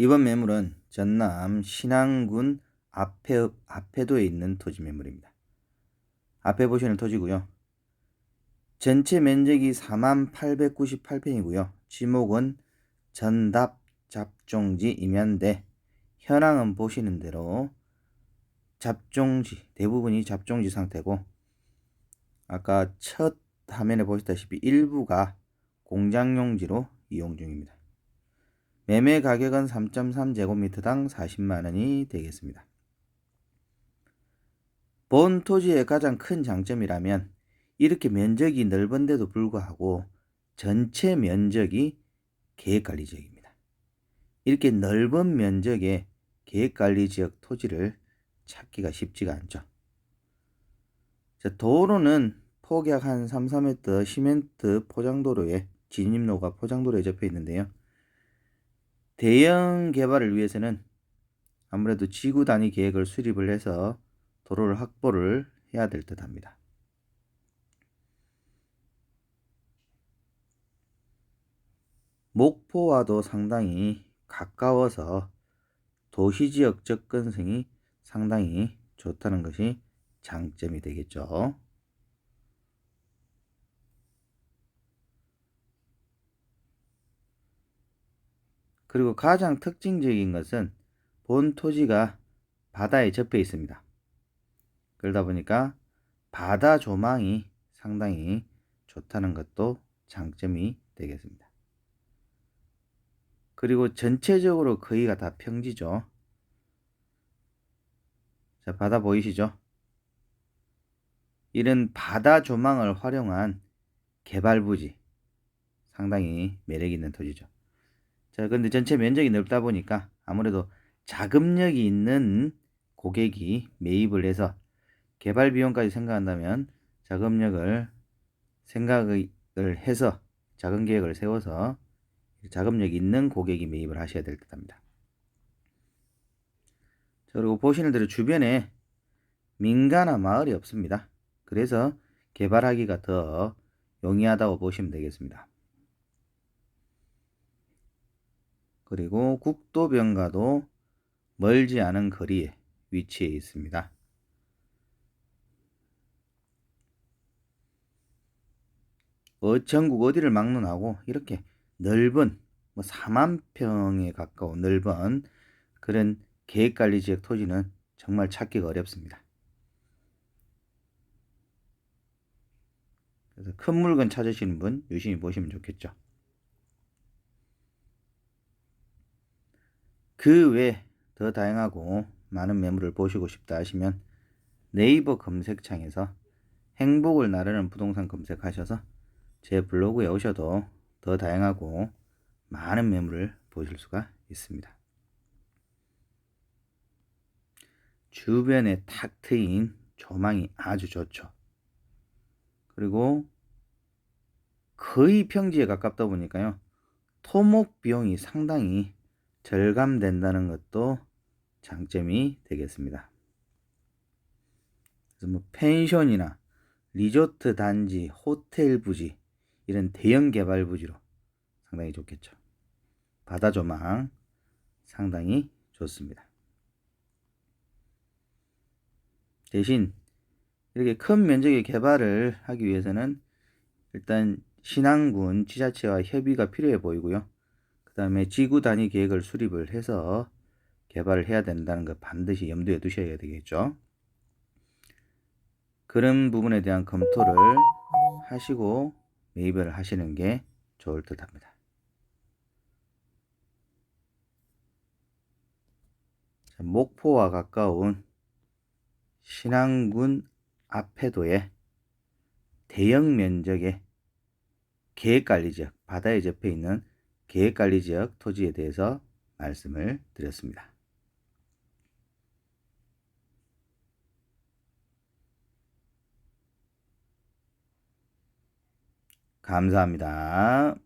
이번 매물은 전남 신안군 앞에, 앞에도에 있는 토지 매물입니다. 앞에 보시는 토지고요. 전체 면적이 4898평이고요. 지목은 전답 잡종지 임야인데 현황은 보시는 대로 잡종지 대부분이 잡종지 상태고 아까 첫 화면에 보시다시피 일부가 공장용지로 이용 중입니다. 매매 가격은 3.3제곱미터당 40만원이 되겠습니다. 본 토지의 가장 큰 장점이라면 이렇게 면적이 넓은데도 불구하고 전체 면적이 계획관리 지역입니다. 이렇게 넓은 면적의 계획관리 지역 토지를 찾기가 쉽지가 않죠. 자, 도로는 폭약 한 3, 4m 시멘트 포장도로에 진입로가 포장도로에 접해 있는데요. 대형 개발을 위해서는 아무래도 지구 단위 계획을 수립을 해서 도로를 확보를 해야 될 듯 합니다. 목포와도 상당히 가까워서 도시 지역 접근성이 상당히 좋다는 것이 장점이 되겠죠. 그리고 가장 특징적인 것은 본 토지가 바다에 접해 있습니다. 그러다 보니까 바다 조망이 상당히 좋다는 것도 장점이 되겠습니다. 그리고 전체적으로 거의가 다 평지죠. 자, 바다 보이시죠? 이런 바다 조망을 활용한 개발 부지 상당히 매력 있는 토지죠. 자, 근데 전체 면적이 넓다 보니까 아무래도 자금력이 있는 고객이 매입을 해서 개발 비용까지 생각한다면 자금력을 생각을 해서 자금 계획을 세워서 자금력 있는 고객이 매입을 하셔야 될 듯합니다. 그리고 보시는 대로 주변에 민가나 마을이 없습니다. 그래서 개발하기가 더 용이하다고 보시면 되겠습니다. 그리고 국도변과도 멀지 않은 거리에 위치해 있습니다. 어, 전국 어디를 막론하고 이렇게 넓은 뭐 4만 평에 가까운 넓은 그런 계획관리 지역 토지는 정말 찾기가 어렵습니다. 그래서 큰 물건 찾으시는 분 유심히 보시면 좋겠죠. 그 외 더 다양하고 많은 매물을 보시고 싶다 하시면 네이버 검색창에서 행복을 나르는 부동산 검색하셔서 제 블로그에 오셔도 더 다양하고 많은 매물을 보실 수가 있습니다. 주변에 탁 트인 조망이 아주 좋죠. 그리고 거의 평지에 가깝다 보니까요. 토목 비용이 상당히 절감된다는 것도 장점이 되겠습니다. 그래서 뭐 펜션이나 리조트 단지, 호텔 부지 이런 대형 개발 부지로 상당히 좋겠죠. 바다 조망 상당히 좋습니다. 대신 이렇게 큰 면적의 개발을 하기 위해서는 일단 신안군 지자체와 협의가 필요해 보이고요. 그 다음에 지구 단위 계획을 수립을 해서 개발을 해야 된다는 거 반드시 염두에 두셔야 되겠죠. 그런 부분에 대한 검토를 하시고 매입을 하시는 게 좋을 듯 합니다. 목포와 가까운 신안군 앞에도에 대형 면적의 계획관리 지역, 바다에 접해 있는 계획관리 지역 토지에 대해서 말씀을 드렸습니다. 감사합니다.